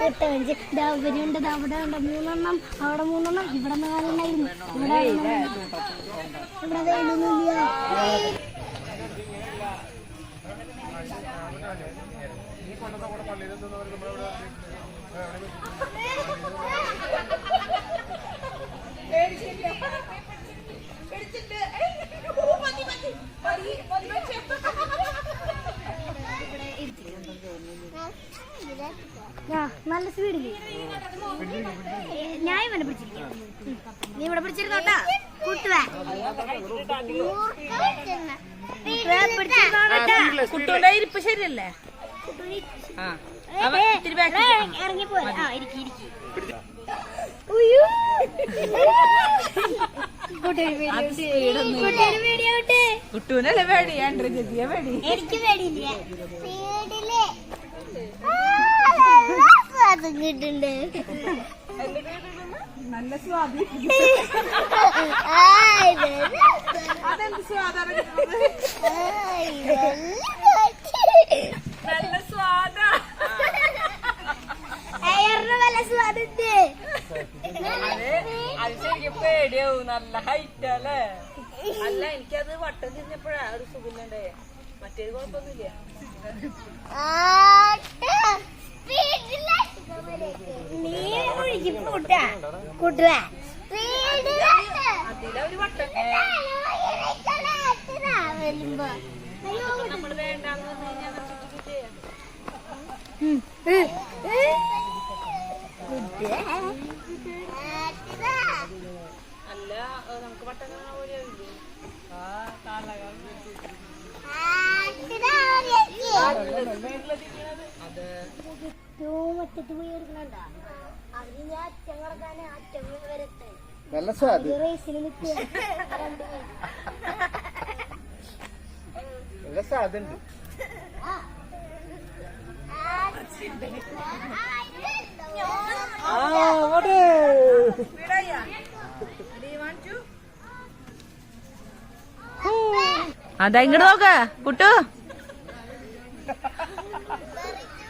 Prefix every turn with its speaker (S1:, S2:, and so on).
S1: കുട്ടവഞ്ചി ഉണ്ട് അവിടെ ഉണ്ട്. മൂന്നെണ്ണം. അവിടെ മൂന്നെണ്ണം. ഇവിടെ നാലെണ്ണായിരുന്നു. ഇവിടെ ഇവിടെ വെയിലൊന്നുമില്ല ആ, നല്ല സ്പീഡിൽ ഞാൻ ഇവനെ പിടിച്ചിരിക്കാം. നീ ഇവിടെ പിടിച്ചിരുന്നോട്ടാ കൂട്ടുവാ
S2: കുട്ടുവിന്റെ ഇരിപ്പ് ശരിയല്ലേ.
S1: ഇറങ്ങിപ്പോ ഇരിക്കി. ഇരിക്കി.
S2: കുട്ടുവിനല്ലേ പേടി? ആൻഡ്രി പേടി.
S1: എനിക്ക് പേടിയില്ല. സ്വാദം കിട്ടുന്നുണ്ട്
S2: നല്ല സ്വാദി. അതെന്ത് സ്വാദാണ്? നല്ല സ്വാദാ.
S1: വല്ല സ്വാദുണ്ട്.
S2: അതെ ശരിക്കും പേടിയാവും. നല്ല ഹൈറ്റ് അല്ലേ അല്ല എനിക്കത് വട്ടം തിരിഞ്ഞപ്പോഴാ ഒരു സുഖമില്ലേ മറ്റേത് കുഴപ്പമൊന്നുമില്ല.
S1: നീ ഒഴുകി കൂട്ടാ
S2: കൂട്ടുക അല്ല നമുക്ക് വട്ടം ആ കാലകാലം
S1: മറ്റത്ത് പോയി ഞാൻ അറ്റം അറ്റം വരട്ടെ.
S3: നല്ല സ്വാദ്.
S1: റേസിൽ നിൽക്കുക
S3: നല്ല സ്വാദുണ്ട്.
S2: അതാ ഇങ്ങോട്ട് നോക്ക കുട്ടു.